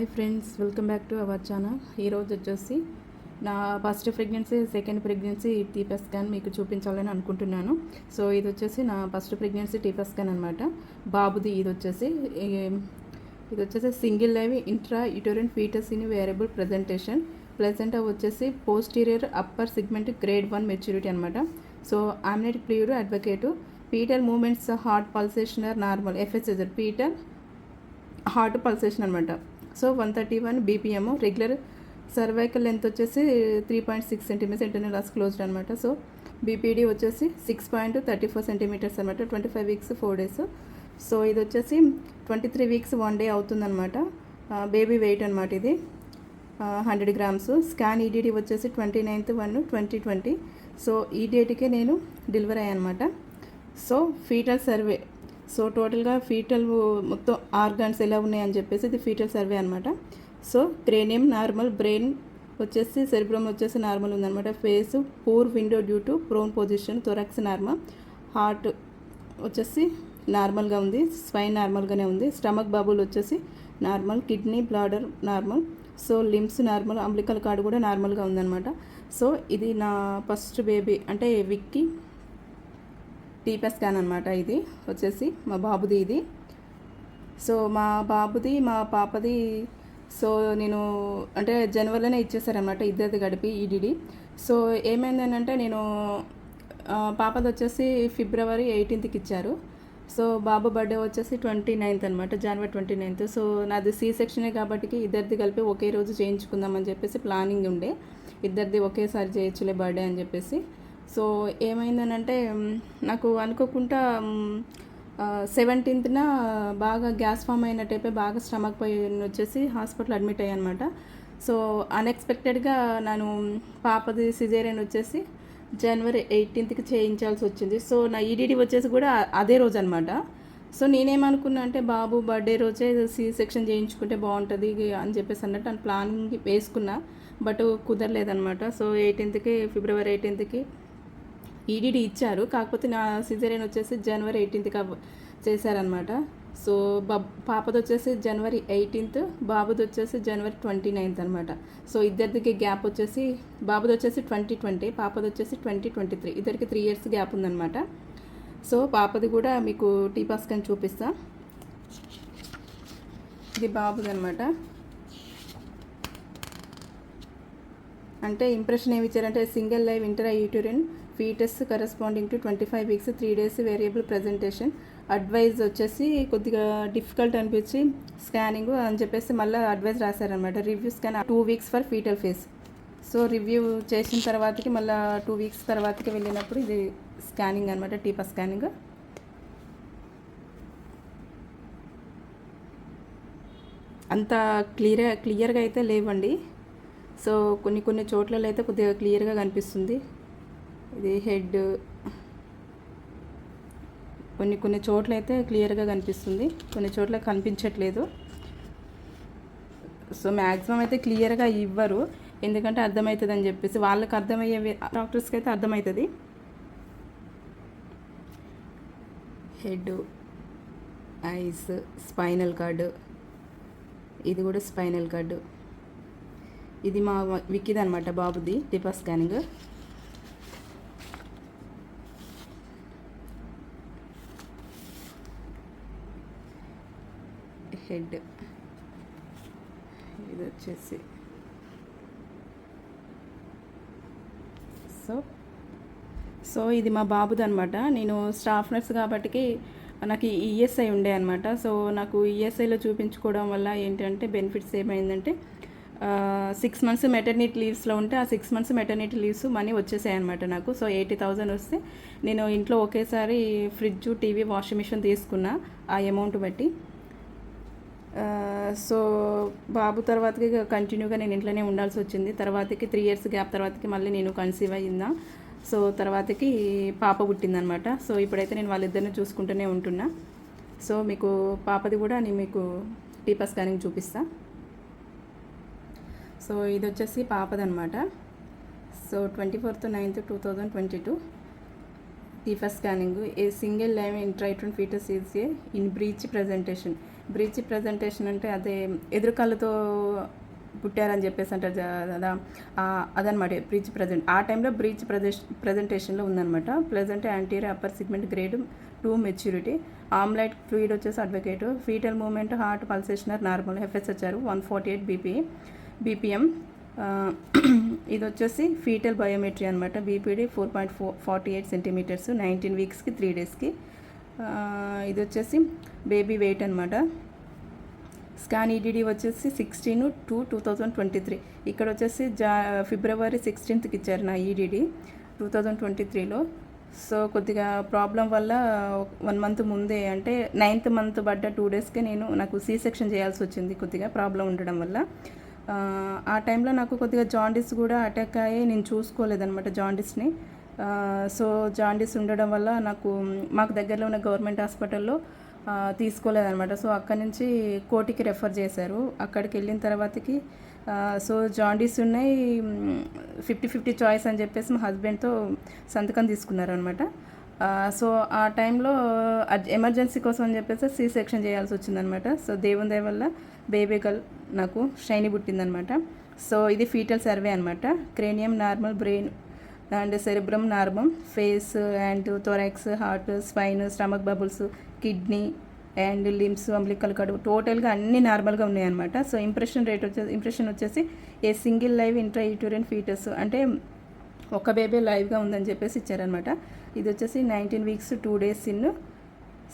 Hi friends welcome back to our channel. ఈరోజు వచ్చేసి నా first pregnancy second pregnancy TIFFA scan మీకు చూపించాలని అనుకుంటున్నాను. సో ఇది వచ్చేసి నా ఫస్ట్ ప్రెగ్నెన్సీ టీపా స్కాన్ అనమాట బాబుది ఇది వచ్చేసి ఇది వచ్చేసి single live intrauterine foetus in variable presentation placenta వచ్చేసి posterior upper segment grade one maturity అనమాట so amniotic fluid adequate foetal movements heart pulsation are normal ఎఫ్ఎస్ఎజర్ Peter heart pulsation అనమాట so one thirty one BPM. Regular cervical length వచ్చేసి three point six centimetres internal os closed అనమాట so BPD వచ్చేసి six point thirty four centimetres అనమాట twenty five weeks four days so ఇది వచ్చేసి twenty three weeks one day అవుతుందన్నమాట baby weight అనమాట ఇది. Hundred grams scan EDD వచ్చేసి twenty ninth one twenty twenty so ఈ డేట్కే నేను డెలివరీ అయ్యానమాట సో ఫీటల్ సర్వే సో టోటల్గా ఫీటల్ మొత్తం ఆర్గాన్స్ ఎలా ఉన్నాయని చెప్పేసి ఇది ఫీటల్ సర్వే అనమాట సో క్రేనియం నార్మల్ బ్రెయిన్ వచ్చేసి సెరిబ్రమ్ వచ్చేసి నార్మల్ ఉందన్నమాట. Face poor window due to prone position thorax normal. Heart వచ్చేసి నార్మల్గా ఉంది. స్పైన్ నార్మల్గానే ఉంది. స్టమక్ బబుల్ వచ్చేసి normal. Kidney bladder normal. So limbs normal. Umbilical cord కూడా నార్మల్గా ఉందన్నమాట. సో ఇది నా ఫస్ట్ బేబీ. అంటే విక్కి టీపీ స్కాన్ అనమాట ఇది. వచ్చేసి మా బాబుది ఇది. సో మా బాబుది మా పాపది సో నేను అంటే జనవరిలోనే ఇచ్చేసారనమాట ఇద్దరిది గడిపి ఈడీడీ సో ఏమైందనంటే నేను పాపది వచ్చేసి ఫిబ్రవరి ఎయిటీన్త్కి ఇచ్చారు. సో బాబు బర్త్డే వచ్చేసి ట్వంటీ నైన్త్ అనమాట జనవరి ట్వంటీ నైన్త్ సో నాది సి సెక్షనే కాబట్టి ఇద్దరిది కలిపి ఒకే రోజు చేయించుకుందామని చెప్పేసి ప్లానింగ్ ఉండే. ఇద్దరిది ఒకేసారి చేయొచ్చులే బర్త్డే అని చెప్పేసి. సో ఏమైందనంటే నాకు అనుకోకుండా సెవెంటీన్త్న బాగా గ్యాస్ ఫామ్ అయినట్టయిపోయి బాగా స్టమక్ పెయిన్ వచ్చేసి హాస్పిటల్ అడ్మిట్ అయ్యానమాట. సో అన్ఎక్స్పెక్టెడ్గా నేను పాపది సిజేరియన్ వచ్చేసి జనవరి ఎయిటీన్త్కి చేయించాల్సి వచ్చింది సో నా ఈడీడీ వచ్చేసి కూడా అదే రోజు అనమాట సో నేనేమనుకున్నా అంటే బాబు బర్త్డే రోజే సి సెక్షన్ చేయించుకుంటే బాగుంటుంది అని చెప్పేసి అన్నట్టు అని ప్లానింగ్ వేసుకున్నా. బట్ కుదరలేదనమాట. సో ఎయిటీన్త్కి ఫిబ్రవరి ఎయిటీన్త్కి ఈడీడీ ఇచ్చారు. కాకపోతే నా సిజరేన్ వచ్చేసి జనవరి ఎయిటీన్త్కి చేశారనమాట సో బబ్ పాపది వచ్చేసి జనవరి ఎయిటీన్త్ బాబుది వచ్చేసి జనవరి ట్వంటీ నైన్త్ అనమాట సో ఇద్దరికి గ్యాప్ వచ్చేసి బాబుది వచ్చేసి ట్వంటీ ట్వంటీ పాపది వచ్చేసి ట్వంటీ ట్వంటీ త్రీ ఇద్దరికి త్రీ ఇయర్స్ గ్యాప్ ఉందన్నమాట. సో పాపది కూడా మీకు టీ కానీ చూపిస్తా. ఇది బాబుది అనమాట అంటే ఇంప్రెషన్ ఏమి ఇచ్చారంటే single live intrauterine foetus corresponding to twenty five weeks three days variable presentation advise వచ్చేసి కొద్దిగా డిఫికల్ట్ అనిపించి స్కానింగ్ అని చెప్పేసి మళ్ళీ advise రాశారనమాట review scan two weeks for fetal face so review చేసిన తర్వాతకి మళ్ళీ టూ వీక్స్ తర్వాతకి వెళ్ళినప్పుడు ఇది స్కానింగ్ అనమాట టీపా స్కానింగ్ అంత క్లియర్ క్లియర్గా అయితే లేవండి. సో కొన్ని కొన్ని చోట్లలో అయితే కొద్దిగా క్లియర్గా కనిపిస్తుంది. ఇది హెడ్. కొన్ని కొన్ని చోట్ల అయితే క్లియర్గా కనిపిస్తుంది. కొన్ని చోట్ల కనిపించట్లేదు. సో మ్యాక్సిమం అయితే క్లియర్గా ఇవ్వరు. ఎందుకంటే అర్థమవుతుంది అని చెప్పేసి వాళ్ళకి అర్థమయ్యే డాక్టర్స్కి అయితే అర్థమవుతుంది. Head eyes spinal cord. ఇది కూడా స్పైనల్ కార్డు. ఇది మా విక్కిది అనమాట బాబుది. TIFFA scanning. హెడ్. ఇది వచ్చేసి సో సో ఇది మా బాబుది అనమాట నేను స్టాఫ్ నర్స్ కాబట్టికి నాకు ఈఎస్ఐ ఉండే అనమాట. సో నాకు ఈఎస్ఐలో చూపించుకోవడం వల్ల ఏంటంటే బెనిఫిట్స్ ఏమైందంటే సిక్స్ మంత్స్ మెటర్నిటీ లీవ్స్లో ఉంటే ఆ six months maternity leaves money వచ్చేసాయి అనమాట నాకు. సో ఎయిటీ థౌజండ్ వస్తే నేను ఇంట్లో ఒకేసారి ఫ్రిడ్జ్ టీవీ వాషింగ్ మిషన్ తీసుకున్నా ఆ అమౌంట్ బట్టి. సో బాబు తర్వాతకి కంటిన్యూగా నేను ఇంట్లోనే ఉండాల్సి వచ్చింది. తర్వాతకి త్రీ ఇయర్స్ గ్యాప్ తర్వాతకి మళ్ళీ నేను కన్సీవ్ అయ్యిందా. సో తర్వాతకి పాప పుట్టిందనమాట. సో ఇప్పుడైతే నేను వాళ్ళిద్దరిని చూసుకుంటూనే ఉంటున్నా. సో మీకు పాపది కూడా నేను మీకు టీపా స్కానింగ్ చూపిస్తా. సో ఇది వచ్చేసి పాపదనమాట. So twenty fourth ninth two thousand twenty two TIFFA scanning a single live intrauterine fetus is a in breech presentation breech presentation అంటే అదే ఎదురుకాళ్ళతో పుట్టారని చెప్పేసి అంటారు కదా? అదనమాట బ్రీచ్ ప్రజెంట్ ఆ టైంలో బ్రీచ్ ప్రజెస్ ప్రజెంటేషన్లో ఉందన్నమాట. Present anterior upper segment grade two maturity ఆమ్లైట్ fluid వచ్చేసి adequate foetal movement heart పల్సేషనర్ normal FS వచ్చారు one forty eight BP BPM ఇది వచ్చేసి ఫీటల్ బయోమెట్రీ అనమాట BPD four point four forty eight centimetres nineteen వీక్స్కి three డేస్కి ఇది వచ్చేసి బేబీ వెయిట్ అనమాట scan EDD వచ్చేసి sixteen two two thousand twenty three ఇక్కడ వచ్చేసి జా ఫిబ్రవరి సిక్స్టీన్త్కి ఇచ్చారు నా ఈడీడీ టూ థౌజండ్ ట్వంటీ త్రీలో సో కొద్దిగా ప్రాబ్లం వల్ల వన్ మంత్ ముందే అంటే నైన్త్ మంత్ పడ్డ టూ డేస్కే నేను నాకు సీ సెక్షన్ చేయాల్సి వచ్చింది కొద్దిగా ప్రాబ్లం ఉండడం వల్ల. ఆ, టైంలో నాకు కొద్దిగా జాండీస్ కూడా అటాక్ అయ్యి నేను చూసుకోలేదనమాట జాండీస్ని. సో జాండీస్ ఉండడం వల్ల నాకు మాకు దగ్గరలో ఉన్న గవర్నమెంట్ హాస్పిటల్లో తీసుకోలేదనమాట తీసుకోలేదన్నమాట. సో అక్కడి నుంచి కోటికి రెఫర్ చేశారు. అక్కడికి వెళ్ళిన తర్వాతకి సో జాండీస్ ఉన్నాయి ఫిఫ్టీ ఫిఫ్టీ చాయిస్ అని చెప్పేసి మా హస్బెండ్తో సంతకం తీసుకున్నారు అనమాట సో ఆ టైంలో ఎమర్జెన్సీ కోసం అని చెప్పేసి సి సెక్షన్ చేయాల్సి వచ్చిందనమాట సో దేవుని దయ వల్ల బేబీ గర్ల్ నాకు షైనీ పుట్టిందనమాట సో ఇది ఫీటల్ సర్వే అనమాట cranium normal brain and cerebrum normal face and thorax heart spine stomach bubbles kidney and limbs umbilical కడుపు టోటల్గా అన్ని నార్మల్గా ఉన్నాయన్నమాట. సో ఇంప్రెషన్ రేట్ వచ్చేసి ఇంప్రెషన్ వచ్చేసి a single live intra uterine fetus అంటే ఒక బేబీ లైవ్గా ఉందని చెప్పేసి ఇచ్చారనమాట ఇది వచ్చేసి nineteen weeks two days in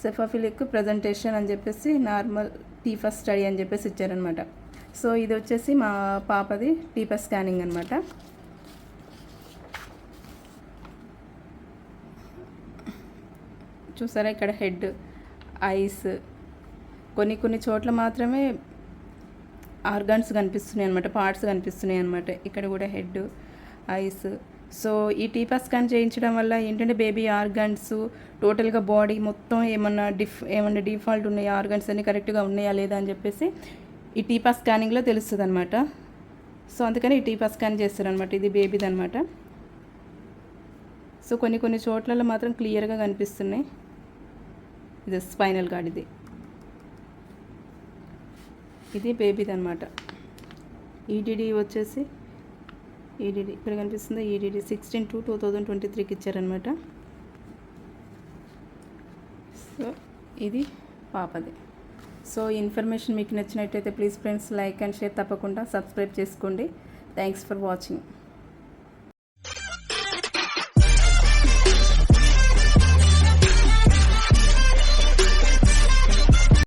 cephalic presentation అని చెప్పేసి నార్మల్ టీఫస్ స్టడీ అని చెప్పేసి ఇచ్చారనమాట సో ఇది వచ్చేసి మా పాపది టీఫస్ స్కానింగ్ అనమాట చూసారా ఇక్కడ హెడ్ ఐస్ కొన్ని కొన్ని చోట్ల మాత్రమే ఆర్గాన్స్ కనిపిస్తున్నాయి అనమాట పార్ట్స్ కనిపిస్తున్నాయి అనమాట ఇక్కడ కూడా హెడ్ ఐస్ సో ఈ టీపా స్కాన్ చేయించడం వల్ల ఏంటంటే బేబీ ఆర్గాన్స్ టోటల్గా బాడీ మొత్తం ఏమన్నా డిఫ్ ఏమన్నా డిఫాల్ట్ ఉన్నాయి ఆర్గాన్స్ అన్ని కరెక్ట్గా ఉన్నాయా లేదా అని చెప్పేసి ఈ టీపా స్కానింగ్లో తెలుస్తుంది అనమాట సో అందుకని ఈ టీపా స్కాన్ చేస్తారనమాట ఇది బేబీది అనమాట సో కొన్ని కొన్ని చోట్లలో మాత్రం క్లియర్గా కనిపిస్తున్నాయి. ఇది స్పైనల్ కార్డ్ ఇది. ఇది బేబీది అనమాట ఈటీడీ వచ్చేసి ఈడీడీ ఇక్కడ కనిపిస్తుంది EDD sixteen two two thousand twenty త్రీకి ఇచ్చారనమాట సో ఇది పాపది. సో ఈ ఇన్ఫర్మేషన్ మీకు నచ్చినట్టయితే please friends like and share తప్పకుండా సబ్స్క్రైబ్ చేసుకోండి. Thanks for watching